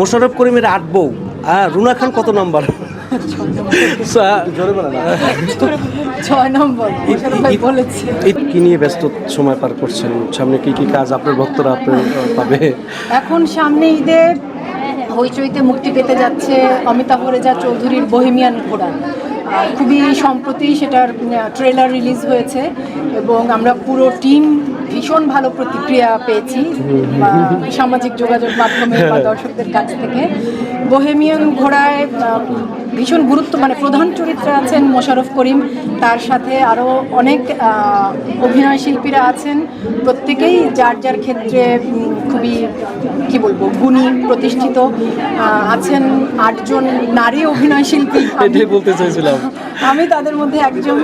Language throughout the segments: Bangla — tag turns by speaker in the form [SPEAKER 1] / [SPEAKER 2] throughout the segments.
[SPEAKER 1] মোশাররফ করিমের আট বউ। হ্যাঁ রুনা খান কত নম্বর? কি নিয়ে ব্যস্ত সময় পার করছেন? সামনে কি কি কাজ আপনার ভক্তরা আপনার পাবে?
[SPEAKER 2] এখন সামনে ঈদে হইচইতে মুক্তি পেতে যাচ্ছে অমিতাভ রেজা চৌধুরীর বহেমিয়ান ঘোড়া খুবই সম্প্রতি সেটার ট্রেলার রিলিজ হয়েছে এবং আমরা পুরো টিম ভীষণ ভালো প্রতিক্রিয়া পেয়েছি সামাজিক যোগাযোগ মাধ্যমে বা দর্শকদের কাছ থেকে। বহেমিয়ান ঘোড়ায় ভীষণ গুরুত্ব মানে প্রধান চরিত্রে আছেন মোশারফ করিম। তার সাথে আরও অনেক অভিনয় শিল্পীরা আছেন। প্রত্যেকেই যার যার ক্ষেত্রে খুবই কি বলব গুণী প্রতিষ্ঠিত আছেন। আটজন নারী অভিনয় শিল্পী।
[SPEAKER 1] এটাই বলতে চাইছিলাম।
[SPEAKER 2] আমি তাদের মধ্যে একজন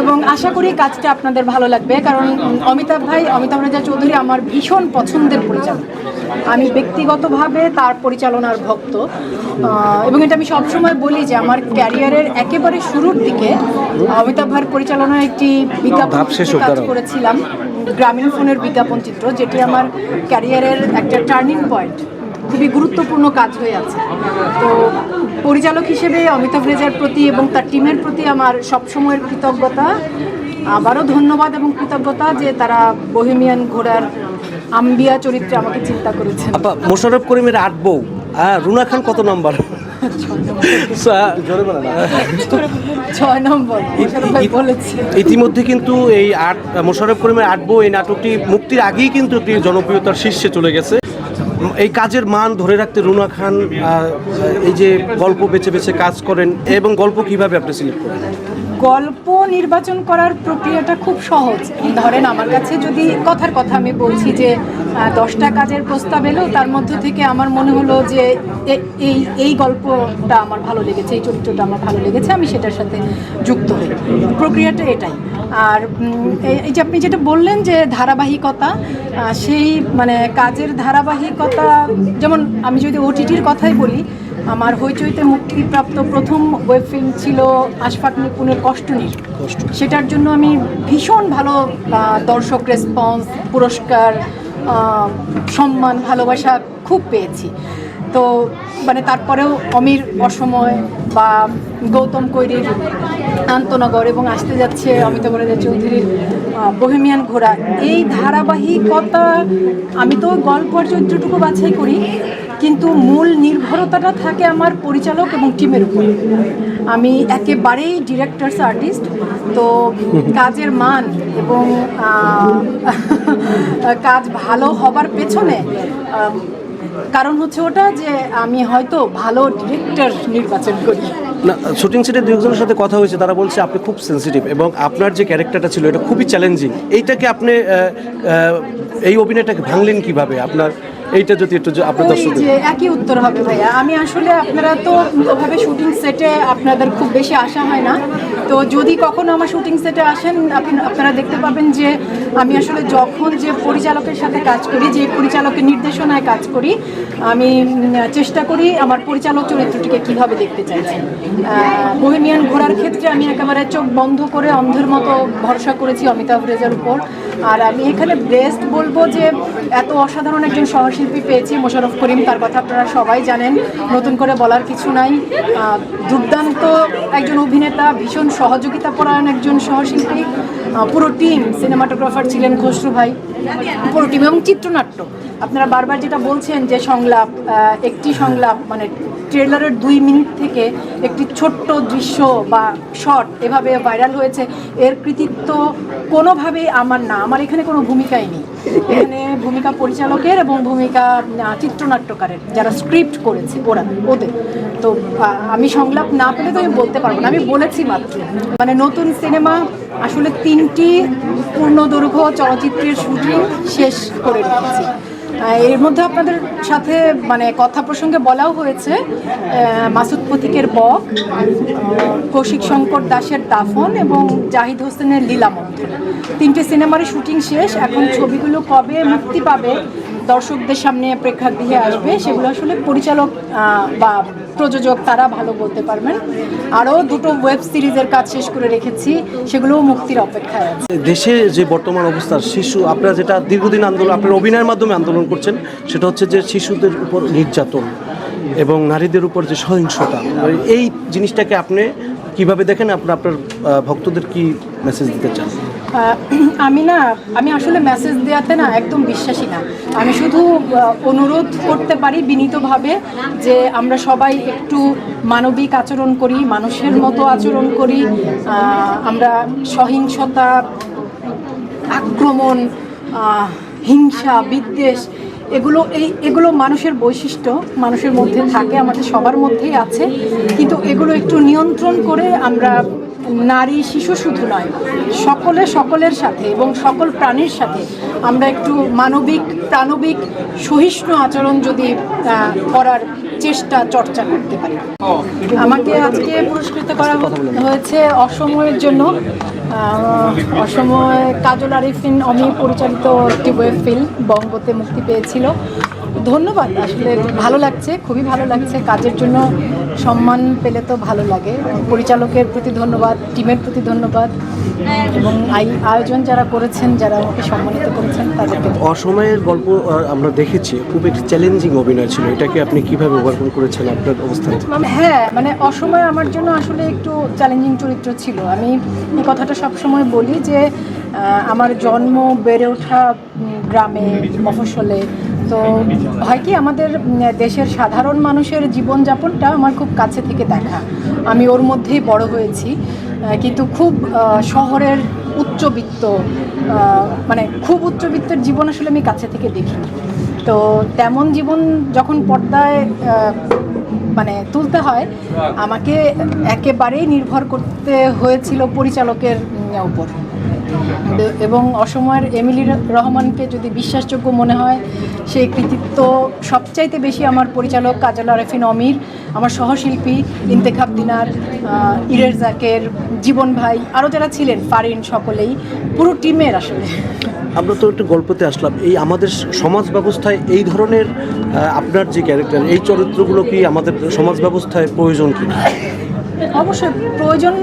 [SPEAKER 2] এবং আশা করি কাজটা আপনাদের ভালো লাগবে। কারণ অমিতাভ ভাই অমিতাভ রাজা চৌধুরী আমার ভীষণ পছন্দের পরিচালক। আমি ব্যক্তিগতভাবে তার পরিচালনার ভক্ত। এবং এটা আমি সবসময় বলি যে আমার ক্যারিয়ারের একেবারে শুরুর দিকে অমিতাভ ভাইয়ের পরিচালনায় একটি বিজ্ঞাপন কাজ করেছিলাম গ্রামীণ ফোনের বিজ্ঞাপন চিত্র যেটি আমার ক্যারিয়ারের একটা টার্নিং পয়েন্ট খুবই গুরুত্বপূর্ণ কাজ হয়ে আছে। তো পরিচালক হিসেবে অমিতাভ রেজার প্রতি এবং তার টিমের প্রতি আমার সবসময়ের কৃতজ্ঞতা। আবারও ধন্যবাদ এবং কৃতজ্ঞতা যে তারা বহেমিয়ান ঘোড়ার আম্বিয়া চরিত্রে আমাকে চিন্তা করেছেন।
[SPEAKER 1] আপা মোশাররফ করিমের আট বউ। হ্যাঁ রুনা খান কত নম্বর? ইতিমধ্যে কিন্তু এই আট মোশাররফ করিমের আট বউ এই নাটকটি মুক্তির আগেই কিন্তু একটি জনপ্রিয়তার শীর্ষে চলে গেছে। এই কাজের মান ধরে রাখতে রুনা খান এই যে গল্প বেছে বেছে কাজ করেন, এবং গল্প কীভাবে আপনি সিলেক্ট করেন?
[SPEAKER 2] গল্প নির্বাচন করার প্রক্রিয়াটা খুব সহজ। ধরেন আমার কাছে যদি কথার কথা আমি বলছি যে দশটা কাজের প্রস্তাব এলো, তার মধ্য থেকে আমার মনে হলো যে এই এই গল্পটা আমার ভালো লেগেছে, এই চরিত্রটা আমার ভালো লেগেছে, আমি সেটার সাথে যুক্ত হই। প্রক্রিয়াটা এটাই। আর এই- যে আপনি যেটা বললেন যে ধারাবাহিকতা সেই মানে কাজের ধারাবাহিকতা যেমন আমি যদি ওটিটির কথাই বলি আমার হইচইতে মুক্তিপ্রাপ্ত প্রথম ওয়েব ফিল্ম ছিল আশফাক নিপুণের কষ্টনীর। সেটার জন্য আমি ভীষণ ভালো দর্শক রেসপন্স পুরস্কার সম্মান ভালোবাসা খুব পেয়েছি। তো মানে তারপরেও অমির অসময় বা গৌতম কৈরির আন্তনগর এবং আসতে যাচ্ছে অমিতাভ চৌধুরীর বহেমিয়ান ঘোড়া। এই ধারাবাহিকতা, আমি তো গল্প চরিত্রটুকু বাছাই করি, কিন্তু মূল নির্ভরতাটা থাকে আমার পরিচালক এবং টিমের উপর। আমি একেবারেই ডিরেক্টরস আর্টিস্ট তো কাজের মান এবং কাজ ভালো হবার পেছনে কারণ হচ্ছে ওটা যে আমি হয়তো ভালো ডিরেক্টর নির্বাচন করি।
[SPEAKER 1] না শুটিং সেটে দু একজনের সাথে কথা হয়েছে, তারা বলছে আপনি খুব সেন্সিটিভ এবং আপনার যে ক্যারেক্টারটা ছিল, এটা খুবই চ্যালেঞ্জিং এইটাকে আপনি এই অভিনয়টাকে ভাঙলেন কীভাবে? আপনার এইটা যদি একটু আপনার দর্শক
[SPEAKER 2] যে একই উত্তর হবে ভাইয়া। আমি আসলে আপনারা তো ওভাবে শুটিং সেটে আপনাদের খুব বেশি আসা হয় না। তো যদি কখনো আমার শুটিং সেটে আসেন আপনারা দেখতে পাবেন যে আমি আসলে যখন যে পরিচালকের সাথে কাজ করি যে পরিচালকের নির্দেশনায় কাজ করি আমি চেষ্টা করি আমার পরিচালক চরিত্রটিকে কীভাবে দেখতে চাইছি বহিমিয়ান ঘোরার ক্ষেত্রে আমি একেবারে চোখ বন্ধ করে অন্ধের মতো ভরসা করেছি অমিতাভ রেজার উপর। আর আমি এখানে বেস্ট বলব যে এত অসাধারণ একজন সহশিল্পী পেয়েছি, মোশাররফ করিম, তার কথা আপনারা সবাই জানেন। নতুন করে বলার কিছু নাই। দুর্দান্ত একজন অভিনেতা, ভীষণ সহযোগিতা পরায়ণ একজন সহশিল্পী। পুরো টিম সিনেমাটোগ্রাফার ছিলেন খসরু ভাই। পুরো টিম এবং চিত্রনাট্য। আপনারা বারবার যেটা বলছেন যে সংলাপ একটি সংলাপ মানে ট্রেলারের দুই মিনিট থেকে একটি ছোট্ট দৃশ্য বা শট এভাবে ভাইরাল হয়েছে। এর কৃতিত্ব কোনোভাবেই আমার না। আমার এখানে কোনো ভূমিকাই নেই। এখানে ভূমিকা পরিচালকের এবং ভূমিকা চিত্রনাট্যকারের যারা স্ক্রিপ্ট করেছে, ওরা, ওদের। তো আমি সংলাপ না পেলে তো আমি বলতে পারব না। আমি বলেছি মাত্র। মানে নতুন সিনেমা আসলে তিনটি পূর্ণদৈর্ঘ্য চলচ্চিত্রের শুটিং শেষ করে রেখেছি এর মধ্যে আপনাদের সাথে মানে কথা প্রসঙ্গে বলাও হয়েছে মাসুদ প্রতীকের বক, কৌশিক শঙ্কর দাসের দাফন এবং জাহিদ হোসেনের লীলামন্থন তিনটে সিনেমার শুটিং শেষ, এখন ছবিগুলো কবে মুক্তি পাবে দর্শকদের সামনে প্রেক্ষাগৃহে আসবে, সেগুলো আসলে পরিচালক বা প্রযোজক তারা ভালো বলতে পারবেন। আরও দুটো ওয়েব সিরিজের কাজ শেষ করে রেখেছি, সেগুলোও মুক্তির অপেক্ষায় আছে।
[SPEAKER 1] দেশে যে বর্তমান অবস্থা শিশু, আপনারা যেটা দীর্ঘদিন আন্দোলন, আপনার অভিনয়ের মাধ্যমে আন্দোলন করছেন, সেটা হচ্ছে যে শিশুদের উপর নির্যাতন এবং নারীদের উপর যে সহিংসতা। এই জিনিসটাকে আপনি কীভাবে দেখেন? আপনার আপনার ভক্তদের কি মেসেজ দিতে চান?
[SPEAKER 2] আমি না, আমি আসলে মেসেজ দেওয়াতে না একদম বিশ্বাসী না। আমি শুধু অনুরোধ করতে পারি বিনীতভাবে যে আমরা সবাই একটু মানবিক আচরণ করি, মানুষের মতো আচরণ করি আমরা সহিংসতা, আক্রমণ হিংসা, বিদ্বেষ, এগুলো, এই, এগুলো মানুষের বৈশিষ্ট্য, মানুষের মধ্যে থাকে, আমাদের সবার মধ্যেই আছে। কিন্তু এগুলো একটু নিয়ন্ত্রণ করে আমরা নারী শিশু শুধু নয়, সকলে সকলের সাথে এবং সকল প্রাণীর সাথে আমরা একটু মানবিক, প্রাণবিক, সহিষ্ণু আচরণ যদি করার চেষ্টা, চর্চা করতে পারি। আমাকে আজকে পুরস্কৃত করা হয়েছে অসময়ের জন্য অসময় কাজল আরিফিন অমি পরিচালিত একটি ওয়েব ফিল্ম বঙ্গতে মুক্তি পেয়েছিল। ধন্যবাদ। আসলে ভালো লাগছে খুবই ভালো লাগছে। কাজের জন্য সম্মান পেলে তো ভালো লাগে। পরিচালকের প্রতি ধন্যবাদ টিমের প্রতি ধন্যবাদ এবং আয়োজন যারা করেছেন যারা আমাকে সম্মানিত করেছেন তাদেরকে
[SPEAKER 1] অসময়ের গল্প আমরা দেখেছি খুব একটি চ্যালেঞ্জিং অভিনয় ছিল। এটাকে আপনি কীভাবে ওভারকাম করেছেন আপনার অবস্থান?
[SPEAKER 2] হ্যাঁ মানে অসময় আমার জন্য আসলে একটু চ্যালেঞ্জিং চরিত্র ছিল। আমি এই কথাটা সবসময় বলি যে আমার জন্ম বেড়ে ওঠা গ্রামে মফস্বলে তো হয় কি আমাদের দেশের সাধারণ মানুষের জীবনযাপনটা আমার খুব কাছে থেকে দেখা। আমি ওর মধ্যেই বড় হয়েছি কিন্তু খুব শহরের উচ্চবিত্ত মানে খুব উচ্চবিত্তের জীবন আসলে আমি কাছে থেকে দেখি তো তেমন জীবন যখন পর্দায় মানে তুলতে হয়, আমাকে একেবারেই নির্ভর করতে হয়েছিল পরিচালকের উপর। এবং অসময়ের এমিলি রহমানকে যদি বিশ্বাসযোগ্য মনে হয় সেই কৃতিত্ব সবচাইতে বেশি আমার পরিচালক কাজল আরেফিন অমির আমার সহশিল্পী ইন্তেখাব দিনার ইরের জাকের জীবন ভাই আরও যারা ছিলেন ফারিন সকলেই পুরো টিমের আসলে।
[SPEAKER 1] আমরা তো একটু গল্পতে আসলাম এই আমাদের সমাজ ব্যবস্থায় এই ধরনের আপনার যে ক্যারেক্টার এই চরিত্রগুলো কি আমাদের সমাজ ব্যবস্থায় প্রয়োজন কি
[SPEAKER 2] অবশ্যই প্রয়োজন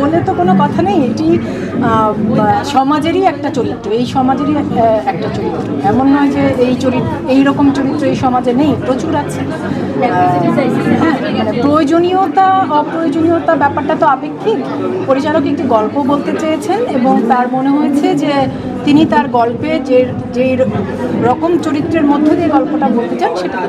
[SPEAKER 2] বলে তো কোনো কথা নেই। এটি সমাজেরই একটা চরিত্র, এই সমাজেরই একটা চরিত্র। এমন নয় যে এই চরিত্র এই রকম চরিত্র এই সমাজে নেই, প্রচুর আছে। হ্যাঁ মানে প্রয়োজনীয়তা, অপ্রয়োজনীয়তা ব্যাপারটা তো আপেক্ষিক। পরিচালক একটি গল্প বলতে চেয়েছেন এবং তার মনে হয়েছে যে তিনি তার গল্পে যে যেই রকম চরিত্রের মধ্য দিয়ে গল্পটা বলতে চান, সেটা